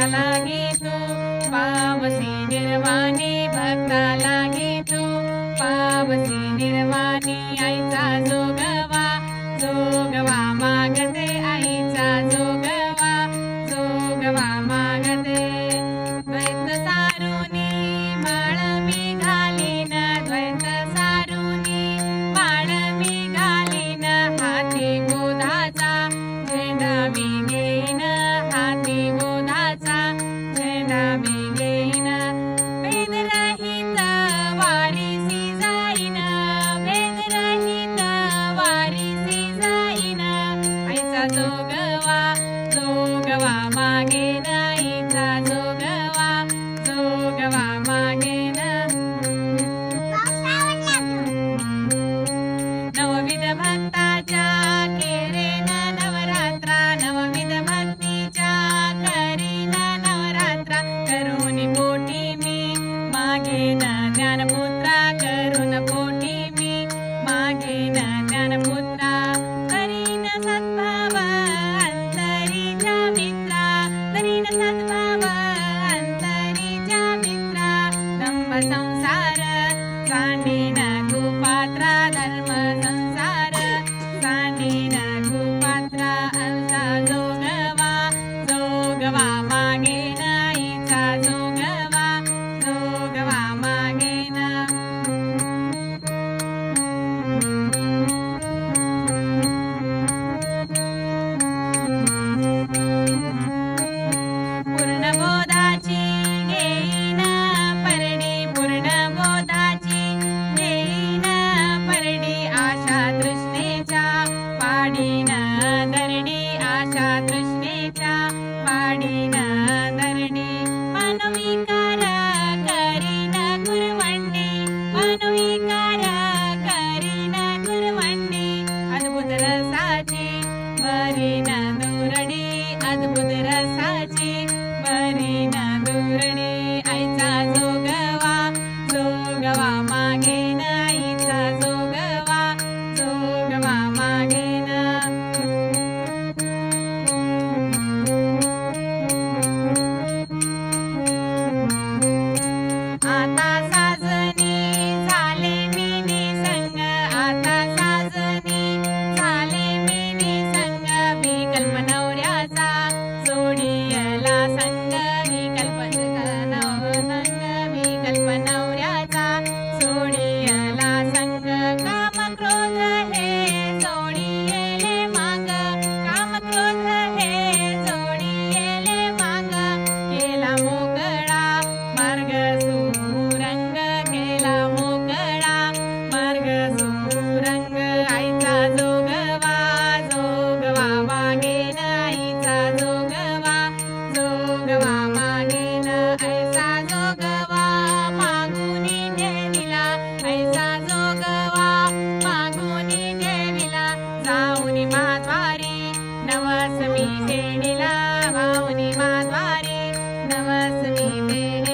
भक्ताला घेतो. पावसी निर्वाणी भक्ताला घेतो. पावसी निर्वाणी आईचा जोगा i down a moon. was me, baby.